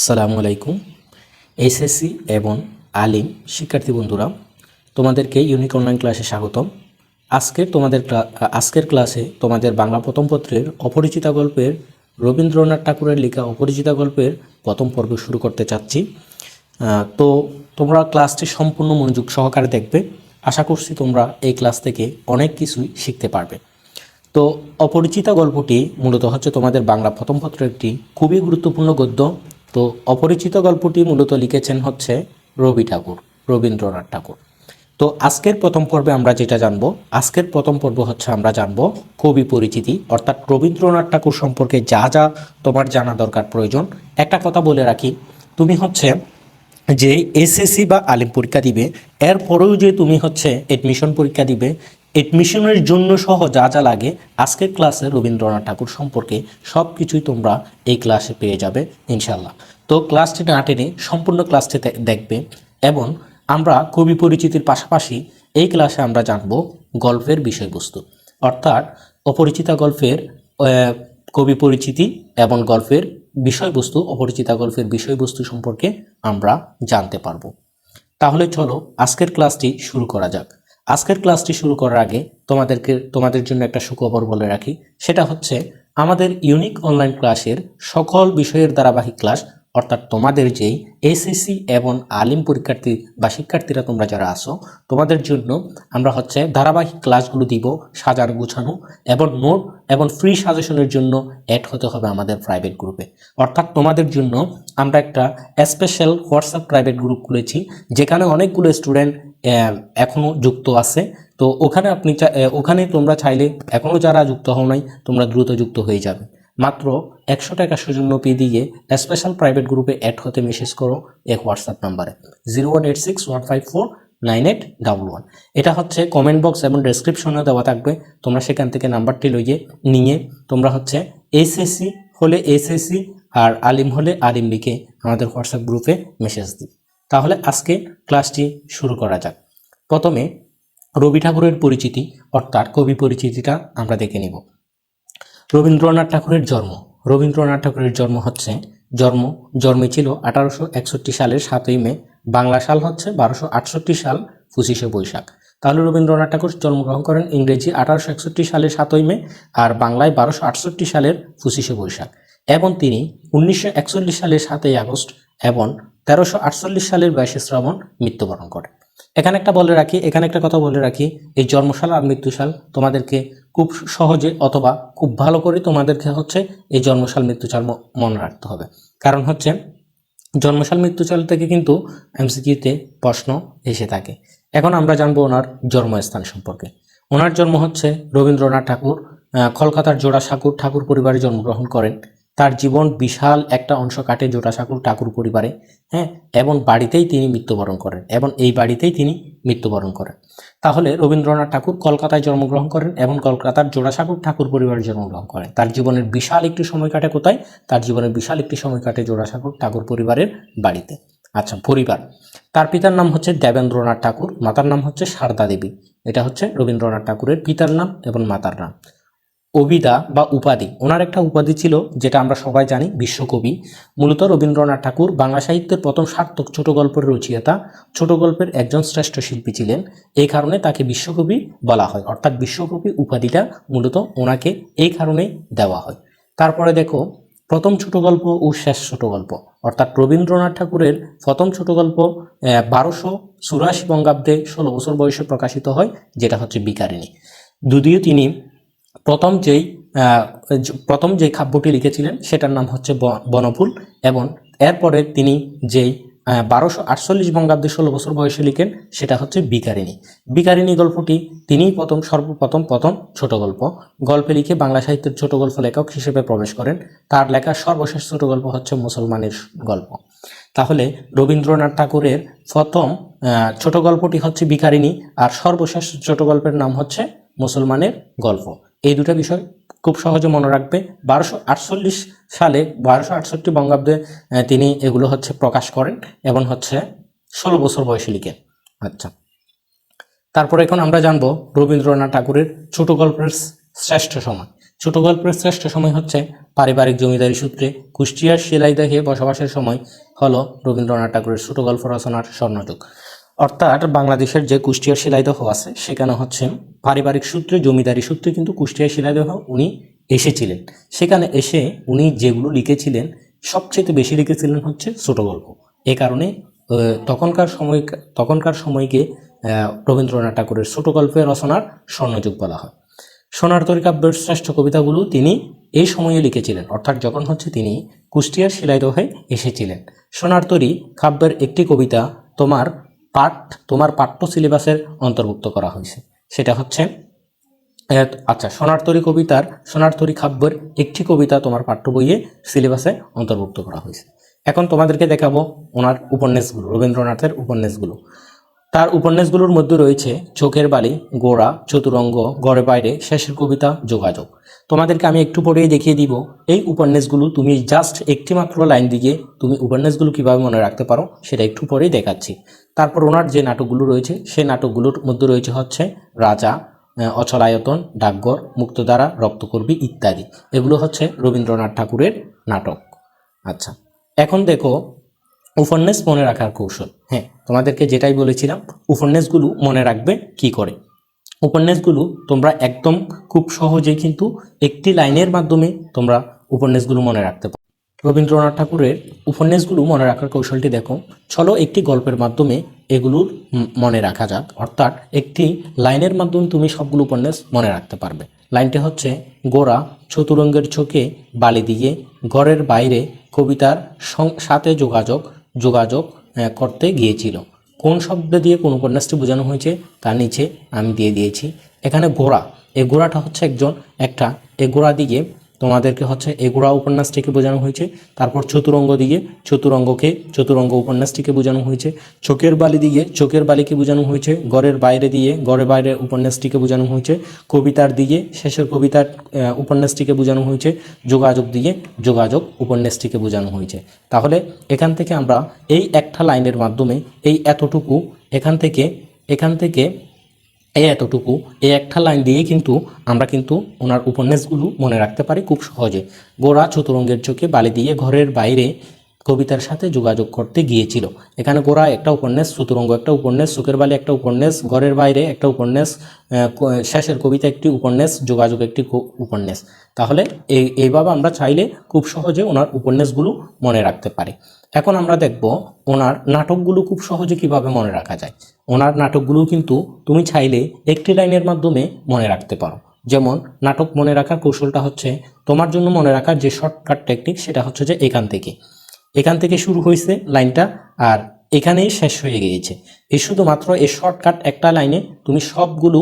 আসসালামু আলাইকুম, এসএসসি এবং আলিম শিক্ষার্থী বন্ধুরা, তোমাদেরকে ইউনিক অনলাইন ক্লাসে স্বাগতম। আজকের তোমাদের আজকের ক্লাসে তোমাদের বাংলা প্রথম পত্রের অপরিচিতা গল্পের রবীন্দ্রনাথ ঠাকুরের লেখা অপরিচিতা গল্পের প্রথম পর্ব শুরু করতে চাচ্ছি। তো তোমরা ক্লাসটি সম্পূর্ণ মনোযোগ সহকারে দেখবে। আশা করছি তোমরা এই ক্লাস থেকে অনেক কিছুই শিখতে পারবে। তো অপরিচিতা গল্পটি মূলত হচ্ছে তোমাদের বাংলা প্রথম পত্রের একটি খুবই গুরুত্বপূর্ণ গদ্য। তো অপরিচিত গল্পটি মূলত লিখেছেন হচ্ছে রবি ঠাকুর, রবীন্দ্রনাথ ঠাকুর। তো আজকের প্রথম পর্বে আমরা যেটা জানব, আজকের প্রথম পর্ব হচ্ছে আমরা জানব কবি পরিচিতি, অর্থাৎ রবীন্দ্রনাথ ঠাকুর সম্পর্কে যা যা তোমার জানা দরকার প্রয়োজন। একটা কথা বলে রাখি, তুমি হচ্ছে যে এসএসসি বা আলিম পরীক্ষা দিবে, এরপরেও যে তুমি হচ্ছে এডমিশন পরীক্ষা দিবে এডমিশনের জন্য সহ যা যা লাগে, আজকের ক্লাসে রবীন্দ্রনাথ ঠাকুর সম্পর্কে সব কিছুই তোমরা এই ক্লাসে পেয়ে যাবে ইনশাল্লাহ তো ক্লাসটি না টেনে সম্পূর্ণ ক্লাসটি দেখবে এবং আমরা কবি পরিচিতির পাশাপাশি এই ক্লাসে আমরা জানব গল্পের বিষয়বস্তু। অর্থাৎ অপরিচিতা গল্পের কবি পরিচিতি এবং গল্পের বিষয়বস্তু, অপরিচিতা গল্পের বিষয়বস্তু সম্পর্কে আমরা জানতে পারব। তাহলে চলো আজকের ক্লাসটি শুরু করা যাক। আজকের ক্লাসটি শুরু করার আগে তোমাদেরকে, তোমাদের জন্য একটা সুখবর বলে রাখি। সেটা হচ্ছে, আমাদের ইউনিক অনলাইন ক্লাসের সকল বিষয়ের ধারাবাহিক ক্লাস অর্থাৎ তোমাদের যেই এসএসসি এবং আলিম পরীক্ষার্থী বা শিক্ষার্থীরা তোমরা যারা আসো তোমাদের জন্য আমরা হচ্ছে ধারাবাহিক ক্লাসগুলো দিব, সাজানো, গুছানো এবং নোট এবং ফ্রি সাজেশনের জন্য অ্যাড হতে হবে আমাদের প্রাইভেট গ্রুপে অর্থাৎ তোমাদের জন্য আমরা একটা স্পেশাল হোয়াটসঅ্যাপ প্রাইভেট গ্রুপ খুলেছি, যেখানে অনেকগুলো স্টুডেন্ট এখনও যুক্ত আছে। তো ওখানে আপনি ওখানে তোমরা চাইলে এখনও যারা যুক্ত হও নাই, তোমরা দ্রুত যুক্ত হয়ে যাবে। মাত্র একশো টাকা সৌজন্য পে দিয়ে স্পেশাল প্রাইভেট গ্রুপে অ্যাড হতে মেসেজ করো এক হোয়াটসঅ্যাপ নাম্বারে zero one eight six one five four nine eight double one এটা হচ্ছে কমেন্ট বক্স এবং ডেসক্রিপশনে দেওয়া থাকবে। তোমরা সেখান থেকে নাম্বারটি লইয়ে নিয়ে তোমরা হচ্ছে এসএসসি হলে এসএসসি আর আলিম হলে আলিম লিখে আমাদের হোয়াটসঅ্যাপ গ্রুপে মেসেজ দিই তাহলে আজকে ক্লাসটি শুরু করা যাক। প্রথমে রবি ঠাকুরের পরিচিতি, অর্থাৎ কবি পরিচিতিটা আমরা দেখে নিব। রবীন্দ্রনাথ ঠাকুরের জন্ম। রবীন্দ্রনাথ ঠাকুরের জন্ম হচ্ছে, জন্ম, জন্মে ছিল আঠারোশো একষট্টি সালের সাতই মে, বাংলা সাল হচ্ছে বারোশো আটষট্টি সাল পঁচিশে বৈশাখ। তাহলে রবীন্দ্রনাথ ঠাকুর জন্মগ্রহণ করেন ইংরেজি আঠারোশো একষট্টি সালের সাতই মে আর বাংলায় বারোশো আটষট্টি সালের পঁচিশে বৈশাখ। এবং তিনি উনিশশো একচল্লিশ সালের সাতই আগস্ট এবং তেরোশো আটচল্লিশ সালের বাইশে শ্রাবণ মৃত্যুবরণ করে। এখানে একটা বলে রাখি, এখানে একটা কথা বলে রাখি, এই জন্মসাল আর মৃত্যুসাল তোমাদেরকে খুব সহজে অথবা খুব ভালো করে তোমাদেরকে হচ্ছে এই জন্মসাল মৃত্যুসাল মনে রাখতে হবে। কারণ হচ্ছে জন্মসাল মৃত্যুসাল থেকে কিন্তু এমসিকিউতে প্রশ্ন এসে থাকে। এখন আমরা জানব ওনার জন্মস্থান সম্পর্কে। ওনার জন্ম হচ্ছে রবীন্দ্রনাথ ঠাকুর কলকাতার জোড়াসাঁকুর ঠাকুর পরিবারে জন্মগ্রহণ করেন। তার জীবন বিশাল একটা অংশ কাটে জোড়াসাঁকুর ঠাকুর পরিবারে হ্যাঁ? এবং বাড়িতেই তিনি মৃত্যুবরণ করেন এবং এই বাড়িতেই তিনি মৃত্যুবরণ করেন। তাহলে রবীন্দ্রনাথ ঠাকুর কলকাতায় জন্মগ্রহণ করেন এবং কলকাতার জোড়াসাঁকুর ঠাকুর পরিবারে জন্মগ্রহণ করেন। তার জীবনের বিশাল একটি সময় কাটে কোথায়? তার জীবনের বিশাল একটি সময় কাটে জোড়াসাঁকুর ঠাকুর পরিবারের বাড়িতে। আচ্ছা পরিবার। তার পিতার নাম হচ্ছে দেবেন্দ্রনাথ ঠাকুর, মাতার নাম হচ্ছে সারদা দেবী। এটা হচ্ছে রবীন্দ্রনাথ ঠাকুরের পিতার নাম এবং মাতার নাম। অবিদা বা উপাধি। ওনার একটা উপাধি ছিল, যেটা আমরা সবাই জানি, বিশ্বকবি। মূলত রবীন্দ্রনাথ ঠাকুর বাংলা সাহিত্যের প্রথম সার্থক ছোট গল্পের রচয়িতা। ছোট গল্পের একজন শ্রেষ্ঠ শিল্পী ছিলেন। এই কারণে তাকে বিশ্বকবি বলা হয়। অর্থাৎ বিশ্বকবি উপাধিটা মূলত ওনাকে এই কারণেই দেওয়া হয়। তারপরে দেখো, প্রথম ছোট গল্প ও শেষ ছোট গল্প। অর্থাৎ রবীন্দ্রনাথ ঠাকুরের প্রথম ছোট গল্প বারোশো চুরাশি বঙ্গাব্দে ষোলো বছর বয়সে প্রকাশিত হয়, যেটা হচ্ছে বিকারিণী। যদিও তিনি প্রথম যেই প্রথম যে কাব্যটি লিখেছিলেন সেটার নাম হচ্ছে বনফুল এবং এরপরে তিনি যেই বারোশো আটচল্লিশ বঙ্গাব্দে ষোলো বছর বয়সে লিখেন সেটা হচ্ছে বিকারিণী বিকারিণী গল্পটি তিনিই প্রথম, সর্বপ্রথম, প্রথম ছোট গল্প। গল্পে লিখে বাংলা সাহিত্যের ছোট গল্প লেখক হিসেবে প্রবেশ করেন। তার লেখা সর্বশেষ ছোট গল্প হচ্ছে মুসলমানের গল্প। তাহলে রবীন্দ্রনাথ ঠাকুরের প্রথম ছোট গল্পটি হচ্ছে বিকারিণী আর সর্বশেষ ছোট গল্পের নাম হচ্ছে মুসলমানের গল্প। এই দুটো বিষয় খুব সহজে মনে রাখবে। বারোশো আটচল্লিশ সালে বারোশো আটষট্টি বঙ্গাব্দে তিনি এগুলো হচ্ছে প্রকাশ করেন এবং হচ্ছে ষোলো বছর বয়সে লিখেন। আচ্ছা। তারপরে এখন আমরা জানব রবীন্দ্রনাথ ঠাকুরের ছোট গল্পের শ্রেষ্ঠ সময়। ছোট গল্পের শ্রেষ্ঠ সময় হচ্ছে পারিবারিক জমিদারি সূত্রে কুষ্টিয়ার শিলাইদহে বসবাসের সময় হলো রবীন্দ্রনাথ ঠাকুরের ছোট গল্প রচনার স্বর্ণযুগ। অর্থাৎ বাংলাদেশের যে কুষ্টিয়ার শিলাইদহ আছে, সেখানে হচ্ছে পারিবারিক সূত্রে, জমিদারি সূত্রে কিন্তু কুষ্টিয়ার শিলাইদহ উনি এসেছিলেন। সেখানে এসে উনি যেগুলো লিখেছিলেন সবচেয়ে বেশি লিখেছিলেন হচ্ছে ছোট গল্প। এ কারণে তখনকার সময়, তখনকার সময়কে রবীন্দ্রনাথ ঠাকুরের ছোট গল্পের রচনার স্বর্ণযুগ বলা হয়। সোনারতরী কাব্যের শ্রেষ্ঠ কবিতাগুলো তিনি এই সময়ে লিখেছিলেন, অর্থাৎ যখন হচ্ছে তিনি কুষ্টিয়ার শিলাইদহে এসেছিলেন। সোনারতরী কাব্যের একটি কবিতা, তোমার পাঠ, তোমার পাঠ্য সিলেবাসের অন্তর্ভুক্ত করা হয়েছে। সেটা হচ্ছে আচ্ছা সোনারতরী কবিতার, সোনারতরী খাব্যের একটি কবিতা তোমার পাঠ্য বইয়ে সিলেবাসে অন্তর্ভুক্ত করা হয়েছে। এখন তোমাদেরকে দেখাবো ওনার উপন্যাসগুলো, রবীন্দ্রনাথের উপন্যাসগুলো। তার উপন্যাসগুলোর মধ্যে রয়েছে চোখের বালি, গোড়া, চতুরঙ্গ গড়ে বাইরে, শেষের কবিতা, যোগাযোগ। তোমাদেরকে আমি একটু পরেই দেখিয়ে দিব, এই উপন্যাসগুলো তুমি জাস্ট একটি মাত্র লাইন দিয়ে তুমি উপন্যাসগুলো কীভাবে মনে রাখতে পারো সেটা একটু পরেই দেখাচ্ছি। তারপর ওনার যে নাটকগুলো রয়েছে, সেই নাটকগুলোর মধ্যে রয়েছে হচ্ছে রাজা অচলায়তন, ডাকঘর, মুক্তধারা, রক্তকর্বী ইত্যাদি। এগুলো হচ্ছে রবীন্দ্রনাথ ঠাকুরের নাটক। আচ্ছা এখন দেখো উপন্যাস মনে রাখার কৌশল। হ্যাঁ তোমাদেরকে যেটাই বলেছিলাম, উপন্যাসগুলো মনে রাখবে কি করে? উপন্যাসগুলো তোমরা একদম খুব সহজেই কিন্তু একটি লাইনের মাধ্যমে তোমরা উপন্যাসগুলো মনে রাখতে পারো। রবীন্দ্রনাথ ঠাকুরের উপন্যাসগুলো মনে রাখার কৌশলটি দেখো। চলো একটি গল্পের মাধ্যমে এগুলোর মনে রাখা যাক। অর্থাৎ একটি লাইনের মাধ্যমে তুমি সবগুলো উপন্যাস মনে রাখতে পারবে। লাইনটি হচ্ছে, গোড়া চতুরঙ্গের চোখে বালি দিয়ে ঘরের বাইরে কবিতার সাথে যোগাযোগ যোগাযোগ করতে গিয়েছিল। কোন শব্দ দিয়ে কোন উপন্যাসটি বোঝানো হয়েছে তার নিচে আমি দিয়ে দিয়েছি। এখানে গোড়া। এই গোড়াটা হচ্ছে একজন, একটা। এ গোড়া দিয়ে তোমাদেরকে হচ্ছে এ গোড়া উপন্যাসটিকে বোঝানো হয়েছে, তারপর চতুরঙ্গ দিয়ে চতুরঙ্গকে চতুরঙ্গ উপন্যাসটিকে বোঝানো হয়েছে, চোখের বালি দিয়ে চোখের বালিকে বোঝানো হয়েছে গড়ের বাইরে দিয়ে গড়ের বাইরে উপন্যাসটিকে বোঝানো হয়েছে, কবিতার দিয়ে শেষের কবিতার উপন্যাসটিকে বোঝানো হয়েছে, যোগাযোগ দিয়ে যোগাযোগ উপন্যাসটিকে বোঝানো হয়েছে। তাহলে এখান থেকে আমরা এই একটা লাইনের মাধ্যমে এই এতটুকু এখান থেকে এখান থেকে এতটুকু, এই একটা লাইন দিয়ে কিন্তু আমরা কিন্তু ওনার উপন্যাসগুলো মনে রাখতে পারি খুব সহজে। গোড়া চতুরঙ্গের চোখে বালি দিয়ে ঘরের বাইরে কবিতার সাথে যোগাযোগ করতে গিয়েছিল। এখানে গোড়া একটা উপন্যাস, চতুরঙ্গ একটা উপন্যাস, চোখের বালি একটা উপন্যাস, ঘরের বাইরে একটা উপন্যাস শেষের কবিতা একটি উপন্যাস, যোগাযোগ একটি উপন্যাস। তাহলে এই এইভাবে আমরা চাইলে খুব সহজে ওনার উপন্যাসগুলো মনে রাখতে পারি। এখন আমরা দেখব ওনার নাটকগুলো খুব সহজে কীভাবে মনে রাখা যায়। ওনার নাটকগুলো কিন্তু তুমি চাইলে একটি লাইনের মাধ্যমে মনে রাখতে পারো। যেমন, নাটক মনে রাখার কৌশলটা হচ্ছে, তোমার জন্য মনে রাখার যে শর্টকাট টেকনিক সেটা হচ্ছে যে এখান থেকে। এখান থেকে শুরু হয়েছে লাইনটা আর এখানেই শেষ হয়ে গিয়েছে। এই শুধুমাত্র এই শর্টকাট একটা লাইনে তুমি সবগুলো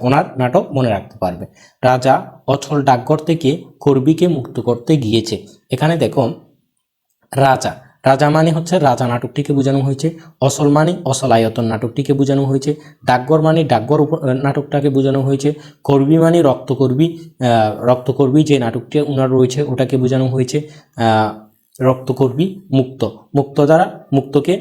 ওনার নাটক মনে রাখতে পারবে। রাজা অচল ডাকঘর থেকে কর্বীকে মুক্ত করতে গিয়েছে। এখানে দেখো রাজা রাজা মানে হচ্ছে রাজা নাটকটিকে বোঝানো হয়েছে, অসল মানে অসল আয়তন নাটকটিকে বোঝানো হয়েছে, ডাকঘর মানে ডাকঘর নাটকটাকে বোঝানো হয়েছে, কর্মী মানে রক্তকর্মী রক্তকর্বী যে নাটকটি ওনার রয়েছে ওটাকে বোঝানো হয়েছে রক্তকর্মী মুক্ত মুক্ত দ্বারা, মুক্তকে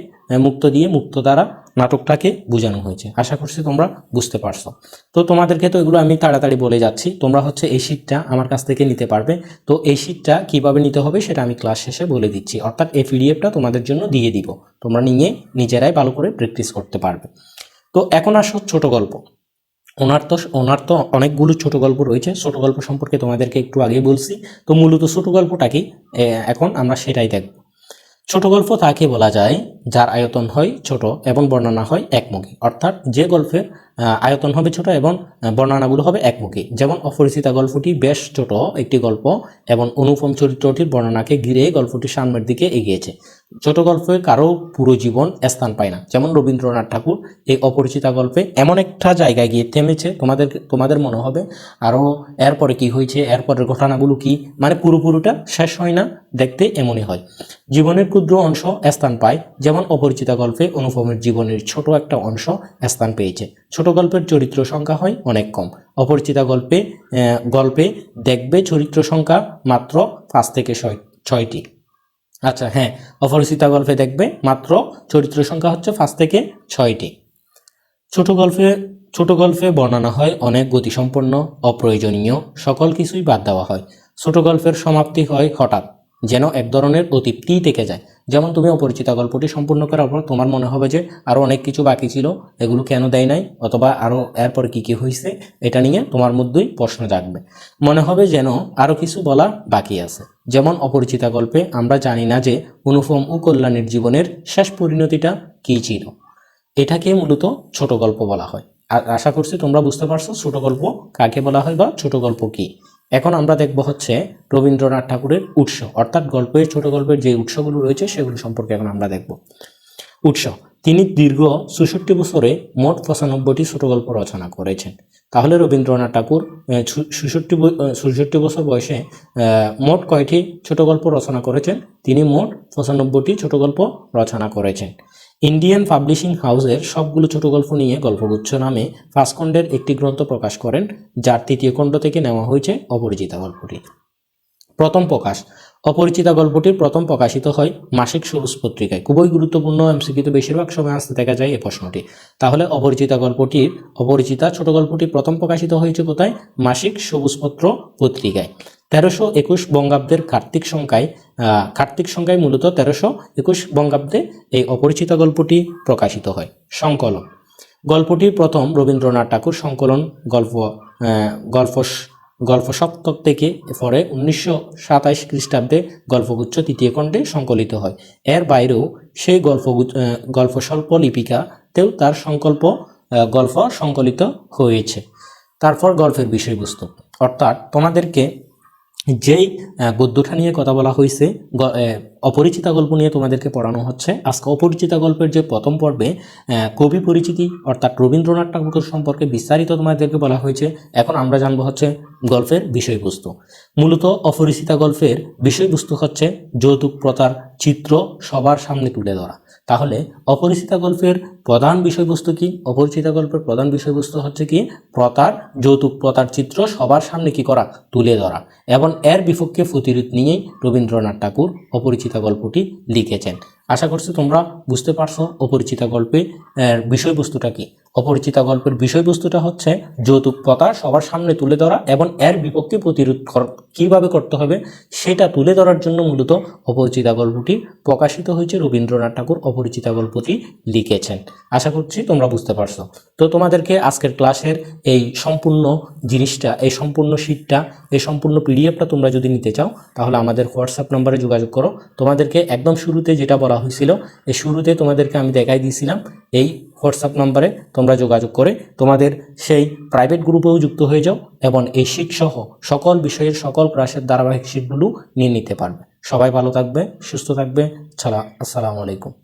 মুক্ত দিয়ে মুক্ত দ্বারা নাটকটাকে বোঝানো হয়েছে। আশা করছি তোমরা বুঝতে পারছ। তো তোমাদেরকে তো এগুলো আমি তাড়াতাড়ি বলে যাচ্ছি। তোমরা হচ্ছে এই শীটটা আমার কাছ থেকে নিতে পারবে। তো এই শীটটা কীভাবে নিতে হবে সেটা আমি ক্লাস শেষে বলে দিচ্ছি। অর্থাৎ এই পিডিএফটা তোমাদের জন্য দিয়ে দিব। তোমরা নিয়ে নিজেরাই ভালো করে প্র্যাকটিস করতে পারবে। তো এখন আসো ছোট গল্প। ওনার তো ওনার তো অনেকগুলো ছোট গল্প রয়েছে। ছোট গল্প সম্পর্কে তোমাদেরকে একটু আগে বলছি। তো মূলত ছোট গল্পটা কি এ, এখন আমরা সেটাই দেখব। ছোট গল্প তাকে বলা যায়, যার আয়তন হয় ছোট এবং বর্ণনা হয় একমুখী। অর্থাৎ যে গল্পের আয়তন হবে ছোট এবং বর্ণনাগুলো হবে একমুখী। যেমন অপরিচিতা গল্পটি বেশ ছোট একটি গল্প এবং অনুপম চরিত্রটির বর্ণনাকে ঘিরে গল্পটি সামনের দিকে এগিয়েছে। ছোট গল্পে কারও পুরো জীবন স্থান পায় না। যেমন রবীন্দ্রনাথ ঠাকুর এই অপরিচিতা গল্পে এমন একটা জায়গায় গিয়ে থেমেছে। তোমাদের তোমাদের মনে হবে আরও এরপরে কি হয়েছে, এরপরের ঘটনাগুলো কি? মানে পুরোপুরিটা শেষ হয় না, দেখতে এমনই হয়। জীবনের ক্ষুদ্র অংশ স্থান পায়। যেমন অপরিচিতা গল্পে অনুপমের জীবনের ছোট একটা অংশ স্থান পেয়েছে। ছোট গল্পের চরিত্র সংখ্যা হয় অনেক কম। অপরিচিতা গল্পে গল্পে দেখবে চরিত্র সংখ্যা মাত্র পাঁচ থেকে ছয়, ছয়টি। আচ্ছা হ্যাঁ অপরিচিতা গল্পে দেখবে মাত্র চরিত্র সংখ্যা হচ্ছে পাঁচ থেকে ছয়টি। ছোট গল্পে ছোট গল্পে বর্ণনা হয় অনেক গতিসম্পন্ন, অপ্রয়োজনীয়, সকল কিছুই বাদ দেওয়া হয়। ছোট গল্পের সমাপ্তি হয় হঠাৎ। যেন এক ধরনের অতৃপ্তি থেকে যায়। যেমন তুমি অপরিচিতা গল্পটি সম্পূর্ণ করার পর তোমার মনে হবে যে আরও অনেক কিছু বাকি ছিল, এগুলো কেন দেয় নাই, অথবা আরও এরপর কি কি হয়েছে এটা নিয়ে তোমার মধ্যেই প্রশ্ন জাগবে। মনে হবে যেন আরও কিছু বলা বাকি আছে। যেমন অপরিচিতা গল্পে আমরা জানি না যে অনুপম ও কল্যাণীর জীবনের শেষ পরিণতিটা কী ছিল। এটাকে মূলত ছোট গল্প বলা হয়। আর আশা করছি তোমরা বুঝতে পারছ ছোট গল্প কাকে বলা হয় বা ছোট গল্প কি। এখন আমরা দেখব হচ্ছে রবীন্দ্রনাথ ঠাকুরের উৎস, অর্থাৎ গল্পের, ছোট গল্পের যে উৎসগুলো রয়েছে সেগুলো সম্পর্কে এখন আমরা দেখব। উৎস, তিনি দীর্ঘ চৌষট্টি বছরে মোট পঁচানব্বইটি ছোট গল্প রচনা করেছেন। তাহলে রবীন্দ্রনাথ ঠাকুর চৌষট্টি চৌষট্টি বছর বয়সে মোট কয়টি ছোট গল্প রচনা করেছেন? তিনি মোট পঁচানব্বইটি ছোট গল্প রচনা করেছেন। ইন্ডিয়ান পাবলিশিং হাউসের সবগুলো ছোট গল্প নিয়ে গল্পগুচ্ছ নামে পাঁচ একটি গ্রন্থ প্রকাশ করেন, যার তৃতীয় খণ্ড থেকে নেওয়া হয়েছে অপরিচিতা গল্পটি। প্রথম প্রকাশ। অপরিচিতা গল্পটির প্রথম প্রকাশিত হয় মাসিক সবুজ পত্রিকায়। খুবই গুরুত্বপূর্ণ এমসিকিতে বেশিরভাগ সময় আসতে দেখা যায় এই প্রশ্নটি। তাহলে অপরিচিতা গল্পটির অপরিচিতা ছোট গল্পটি প্রথম প্রকাশিত হয়েছে কোথায়? মাসিক সবুজপত্র পত্রিকায়। তেরোশো একুশ বঙ্গাব্দের কার্তিক সংখ্যায় কার্তিক সংখ্যায় মূলত তেরোশো একুশ বঙ্গাব্দে এই অপরিচিত গল্পটি প্রকাশিত হয়। সংকলন। গল্পটি প্রথম রবীন্দ্রনাথ ঠাকুর সংকলন গল্প গল্প গল্প সপ্তক থেকে পরে উনিশশো সাতাইশ খ্রিস্টাব্দে গল্পগুচ্ছ তৃতীয় খণ্ডে সংকলিত হয়। এর বাইরেও সেই গল্প গল্প স্বল্প লিপিকাতেও তার সংকল্প গল্প সংকলিত হয়েছে। তারপর গল্পের বিষয়বস্তু। অর্থাৎ তোমাদেরকে যেই গদ্যটা নিয়ে কথা বলা হয়েছে অপরিচিতা গল্প নিয়ে তোমাদেরকে পড়ানো হচ্ছে। আজকে অপরিচিতা গল্পের যে প্রথম পর্বে কবি পরিচিতি অর্থাৎ রবীন্দ্রনাথ ঠাকুর সম্পর্কে বিস্তারিত তোমাদেরকে বলা হয়েছে। এখন আমরা জানব হচ্ছে গল্পের বিষয়বস্তু। মূলত অপরিচিতা গল্পের বিষয়বস্তু হচ্ছে যৌতুক প্রথার চিত্র সবার সামনে তুলে ধরা। তাহলে অপরিচিতা গল্পের প্রধান বিষয়বস্তু কি? অপরিচিতা গল্পের প্রধান বিষয়বস্তু হচ্ছে কি? প্রতার, যৌতুক, প্রতার, চিত্র সবার সামনে কি করা? তুলে ধরা। এবং এর বিপক্ষে প্রতিরোধ নিয়েই রবীন্দ্রনাথ ঠাকুর অপরিচিতা গল্পটি লিখেছেন। আশা করছি তোমরা বুঝতে পারছ অপরিচিতা গল্পে, এর বিষয়বস্তুটা কি? অপরিচিতা গল্পের বিষয়বস্তুটা হচ্ছে যৌতুক প্রথা সবার সামনে তুলে ধরা এবং এর বিপক্ষে প্রতিরোধ কীভাবে করতে হবে সেটা তুলে ধরার জন্য মূলত অপরিচিতা গল্পটি প্রকাশিত হয়েছে রবীন্দ্রনাথ ঠাকুর অপরিচিতা গল্পটি লিখেছেন। আশা করছি তোমরা বুঝতে পারছ। তো তোমাদেরকে আজকের ক্লাসের এই সম্পূর্ণ জিনিসটা, এই সম্পূর্ণ শীটটা এই সম্পূর্ণ পিডিএফটা তোমরা যদি নিতে চাও, তাহলে আমাদের হোয়াটসঅ্যাপ নম্বরে যোগাযোগ করো। তোমাদেরকে একদম শুরুতে যেটা বলা হয়েছিল। এই শুরুতে তোমাদেরকে আমি দেখাই দিয়েছিলাম। এই হোয়াটসঅ্যাপ নম্বরে তোমরা যোগাযোগ করে তোমাদের সেই প্রাইভেট গ্রুপেও যুক্ত হয়ে যাও এবং এই শীট সহ সকল বিষয়ের সকল ক্লাসের ধারাবাহিক শীটগুলো নিয়ে নিতে পারবে। সবাই ভালো থাকবে, সুস্থ থাকবে। ছাড়া, আসসালামু আলাইকুম।